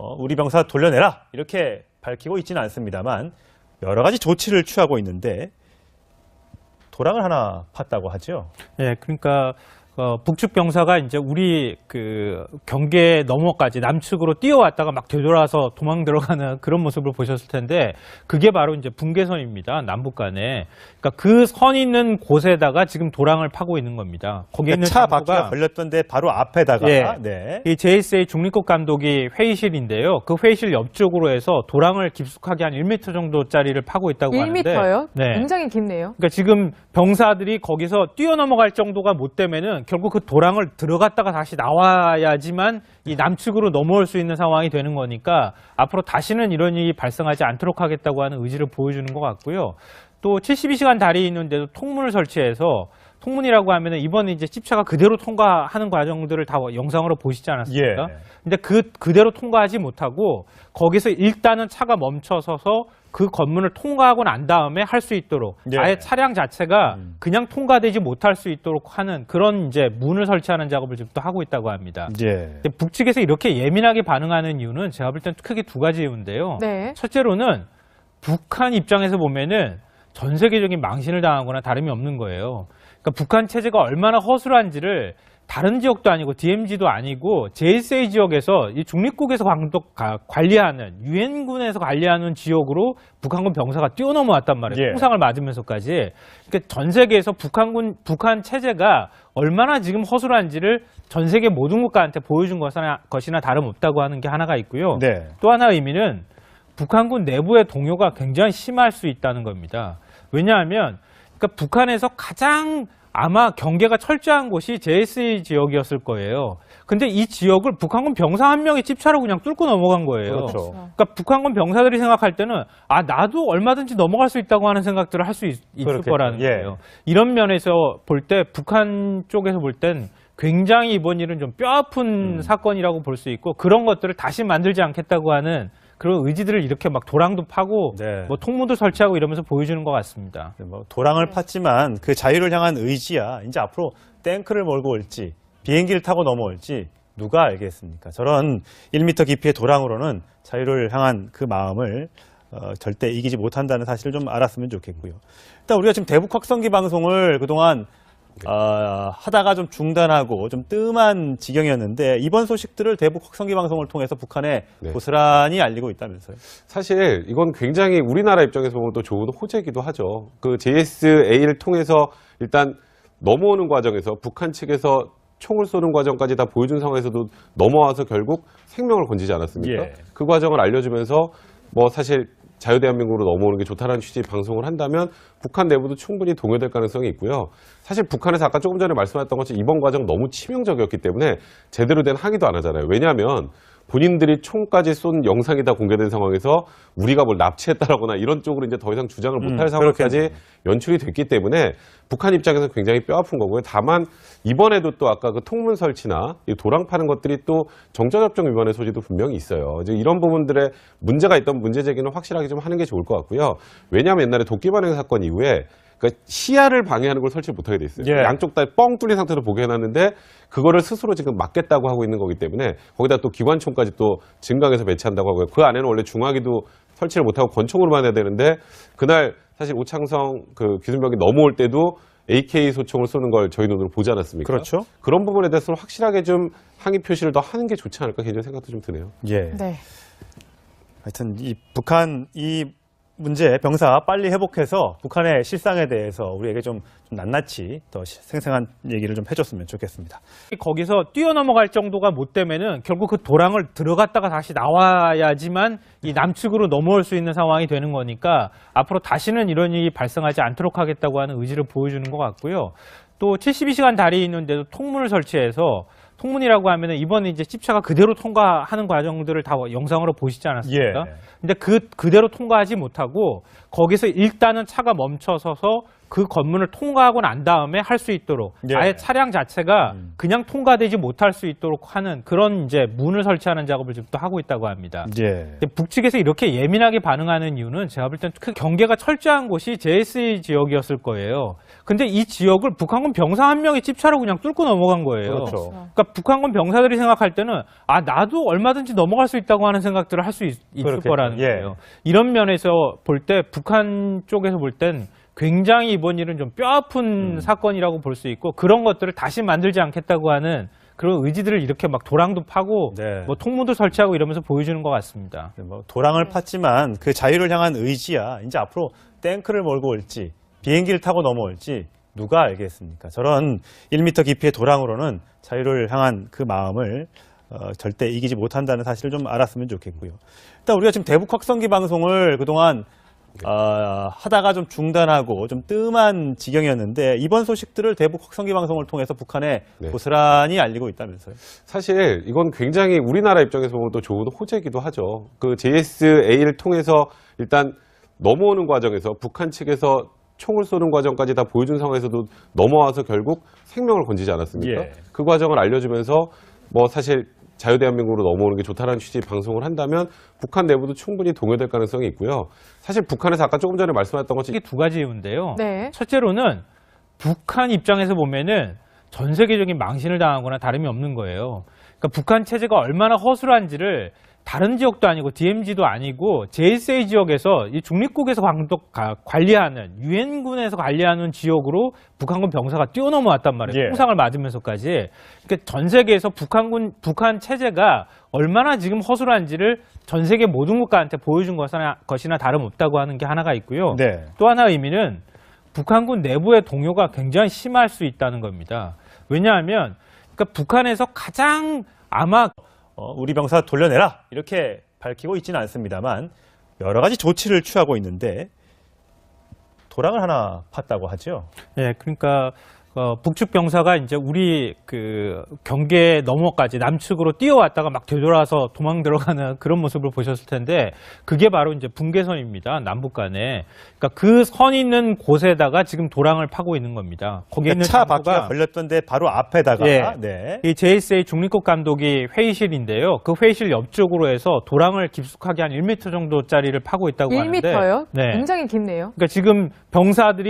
어, 우리 병사 돌려내라 이렇게 밝히고 있지는 않습니다만 여러 가지 조치를 취하고 있는데 도랑을 하나 팠다고 하죠. 예, 그러니까 어, 북측 병사가 이제 우리 그 경계 너머까지 남측으로 뛰어왔다가 막 되돌아서 도망 들어가는 그런 모습을 보셨을 텐데 그게 바로 이제 분계선입니다. 남북 간에. 그러니까 그 선 있는 곳에다가 지금 도랑을 파고 있는 겁니다. 거기 있는 차 바퀴가 걸렸던데 바로 앞에다가 예. 네. 이 JSA 중립국 감독이 회의실인데요. 그 회의실 옆쪽으로 해서 도랑을 깊숙하게 한 1m 정도짜리를 파고 있다고 하는데 1m요? 네. 굉장히 깊네요. 그러니까 지금 병사들이 거기서 뛰어넘어갈 정도가 못 되면은 결국 그 도랑을 들어갔다가 다시 나와야지만 이 남측으로 넘어올 수 있는 상황이 되는 거니까 앞으로 다시는 이런 일이 발생하지 않도록 하겠다고 하는 의지를 보여주는 것 같고요. 또 72시간 다리 있는데도 통문을 설치해서 통문이라고 하면은 이번에 이제 찝차가 그대로 통과하는 과정들을 다 영상으로 보시지 않았습니까? 예. 근데 그 그대로 통과하지 못하고 거기서 일단은 차가 멈춰서서 그 건물을 통과하고 난 다음에 할 수 있도록 예. 아예 차량 자체가 음. 그냥 통과되지 못할 수 있도록 하는 그런 이제 문을 설치하는 작업을 지금 또 하고 있다고 합니다. 예. 근데 북측에서 이렇게 예민하게 반응하는 이유는 제가 볼 땐 크게 두 가지 이유인데요. 네. 첫째로는 북한 입장에서 보면은 전 세계적인 망신을 당한 거나 다름이 없는 거예요. 그러니까 북한 체제가 얼마나 허술한지를 다른 지역도 아니고 DMZ도 아니고 JSA 지역에서 이 중립국에서 감독 가- 관리하는 유엔군에서 관리하는 지역으로 북한군 병사가 뛰어넘어왔단 말이에요. 예. 통상을 맞으면서까지. 그러니까 전 세계에서 북한군 북한 체제가 얼마나 지금 허술한지를 전 세계 모든 국가한테 보여준 것이나, 것이나 다름없다고 하는 게 하나가 있고요. 네. 또 하나 의미는 북한군 내부의 동요가 굉장히 심할 수 있다는 겁니다. 왜냐하면 그러니까 북한에서 가장 아마 경계가 철저한 곳이 JSA 지역이었을 거예요. 근데 이 지역을 북한군 병사 한 명이 찝차로 그냥 뚫고 넘어간 거예요. 그렇죠. 그러니까 북한군 병사들이 생각할 때는 아 나도 얼마든지 넘어갈 수 있다고 하는 생각들을 할 수 있을 그렇겠죠. 거라는 예. 거예요. 이런 면에서 볼 때 북한 쪽에서 볼 땐 굉장히 이번 일은 좀 뼈아픈 음. 사건이라고 볼 수 있고 그런 것들을 다시 만들지 않겠다고 하는 그런 의지들을 이렇게 막 도랑도 파고 네. 뭐 통문도 설치하고 이러면서 보여주는 것 같습니다. 뭐 도랑을 팠지만 그 자유를 향한 의지야 이제 앞으로 탱크를 몰고 올지 비행기를 타고 넘어올지 누가 알겠습니까? 저런 1m 깊이의 도랑으로는 자유를 향한 그 마음을 어, 절대 이기지 못한다는 사실을 좀 알았으면 좋겠고요. 일단 우리가 지금 대북 확성기 방송을 그동안 어, 하다가 좀 중단하고 좀 뜸한 지경이었는데 이번 소식들을 대북 확성기 방송을 통해서 북한에 네. 고스란히 알리고 있다면서요? 사실 이건 굉장히 우리나라 입장에서 보면 또 좋은 호재이기도 하죠. 그 JSA를 통해서 일단 넘어오는 과정에서 북한 측에서 총을 쏘는 과정까지 다 보여준 상황에서도 넘어와서 결국 생명을 건지지 않았습니까? 예. 그 과정을 알려주면서 뭐 사실 자유대한민국으로 넘어오는 게 좋다는 취지의 방송을 한다면 북한 내부도 충분히 동요될 가능성이 있고요. 사실 북한에서 아까 조금 전에 말씀하셨던 것처럼 이번 과정 너무 치명적이었기 때문에 제대로 된 항의도 안 하잖아요. 왜냐하면 본인들이 총까지 쏜 영상이 다 공개된 상황에서 우리가 뭘 납치했다라거나 이런 쪽으로 이제 더 이상 주장을 못할 음, 상황까지 그렇겠네요. 연출이 됐기 때문에 북한 입장에서 굉장히 뼈아픈 거고요. 다만 이번에도 또 아까 그 통문 설치나 이 도랑 파는 것들이 또 정전협정 위반의 소지도 분명히 있어요. 이제 이런 부분들에 문제가 있던 문제 제기는 확실하게 좀 하는 게 좋을 것 같고요. 왜냐하면 옛날에 도끼 반행 사건 이후에 그러니까 시야를 방해하는 걸 설치 못하게 돼 있어요. 예. 양쪽 다 뻥 뚫린 상태로 보게 해놨는데 그거를 스스로 지금 막겠다고 하고 있는 거기 때문에 거기다 또 기관총까지 또 증강해서 배치한다고 하고요. 그 안에는 원래 중화기도 설치를 못하고 권총으로만 해야 되는데 그날 사실 오창성 그 기술병이 넘어올 때도 AK 소총을 쏘는 걸 저희 눈으로 보지 않았습니까? 그렇죠. 그런 부분에 대해서 확실하게 좀 항의 표시를 더 하는 게 좋지 않을까 개인적인 생각도 좀 드네요. 예. 네. 하여튼 이 북한 이 문제 병사 빨리 회복해서 북한의 실상에 대해서 우리에게 좀, 좀 낱낱이 더 시- 생생한 얘기를 좀 해줬으면 좋겠습니다. 거기서 뛰어넘어갈 정도가 못 되면은 결국 그 도랑을 들어갔다가 다시 나와야지만 이 남측으로 넘어올 수 있는 상황이 되는 거니까 앞으로 다시는 이런 일이 발생하지 않도록 하겠다고 하는 의지를 보여주는 것 같고요. 또 72시간 다리 있는데도 통문을 설치해서 통문이라고 하면은 이번에 이제 찝차가 그대로 통과하는 과정들을 다 영상으로 보시지 않았습니까? 예. 근데 그 그대로 통과하지 못하고 거기서 일단은 차가 멈춰서서 그 건물을 통과하고 난 다음에 할 수 있도록 예. 아예 차량 자체가 음. 그냥 통과되지 못할 수 있도록 하는 그런 이제 문을 설치하는 작업을 지금 또 하고 있다고 합니다. 예. 근데 북측에서 이렇게 예민하게 반응하는 이유는 제가 볼 땐 그 경계가 철저한 곳이 JSA 지역이었을 거예요. 근데 이 지역을 북한군 병사 한 명이 집차로 그냥 뚫고 넘어간 거예요. 그렇죠. 그러니까 북한군 병사들이 생각할 때는 아 나도 얼마든지 넘어갈 수 있다고 하는 생각들을 할 수 있을 그렇겠죠. 거라는 예. 거예요. 이런 면에서 볼 때 북한 쪽에서 볼 땐 굉장히 이번 일은 좀 뼈아픈 음. 사건이라고 볼 수 있고 그런 것들을 다시 만들지 않겠다고 하는 그런 의지들을 이렇게 막 도랑도 파고 네. 뭐 통무도 설치하고 이러면서 보여주는 것 같습니다. 뭐 도랑을 팠지만 그 자유를 향한 의지야 이제 앞으로 탱크를 몰고 올지 비행기를 타고 넘어올지 누가 알겠습니까? 저런 1m 깊이의 도랑으로는 자유를 향한 그 마음을 어, 절대 이기지 못한다는 사실을 좀 알았으면 좋겠고요. 일단 우리가 지금 대북 확성기 방송을 그동안 어, 하다가 좀 중단하고 좀 뜸한 지경이었는데 이번 소식들을 대북 확성기 방송을 통해서 북한에 네. 고스란히 알리고 있다면서요. 사실 이건 굉장히 우리나라 입장에서 보면 또 좋은 호재기도 하죠. 그 JSA를 통해서 일단 넘어오는 과정에서 북한 측에서 총을 쏘는 과정까지 다 보여준 상황에서도 넘어와서 결국 생명을 건지지 않았습니까? 예. 그 과정을 알려주면서 뭐 사실 자유대한민국으로 넘어오는 게 좋다는 취지 방송을 한다면 북한 내부도 충분히 동요될 가능성이 있고요. 사실 북한에서 아까 조금 전에 말씀하셨던 것처럼 이게 두 가지 이유인데요. 네. 첫째로는 북한 입장에서 보면은 전 세계적인 망신을 당하거나 다름이 없는 거예요. 그러니까 북한 체제가 얼마나 허술한지를 다른 지역도 아니고 DMZ도 아니고 JSA 지역에서 이 중립국에서 감독 가- 관리하는 유엔군에서 관리하는 지역으로 북한군 병사가 뛰어넘어왔단 말이에요. 예. 통상을 맞으면서까지. 그러니까 전 세계에서 북한군 북한 체제가 얼마나 지금 허술한지를 전 세계 모든 국가한테 보여준 것이나, 것이나 다름없다고 하는 게 하나가 있고요. 네. 또 하나 의미는 북한군 내부의 동요가 굉장히 심할 수 있다는 겁니다. 왜냐하면 그러니까 북한에서 가장 아마 어, 우리 병사 돌려내라 이렇게 밝히고 있지는 않습니다만 여러 가지 조치를 취하고 있는데 도랑을 하나 팠다고 하죠. 예, 그러니까 어, 북측 병사가 이제 우리 그 경계 너머까지 남측으로 뛰어왔다가 막 되돌아서 도망 들어가는 그런 모습을 보셨을 텐데 그게 바로 이제 분계선입니다. 남북 간에. 그러니까 그 선 있는 곳에다가 지금 도랑을 파고 있는 겁니다. 거기에 있는 차 바퀴가 걸렸던데 바로 앞에다가 예. 네. 이 JSA 중립국 감독이 회의실인데요. 그 회의실 옆쪽으로 해서 도랑을 깊숙하게 한 1m 정도짜리를 파고 있다고 하는데 1m요? 네. 굉장히 깊네요. 그러니까 지금 병사들이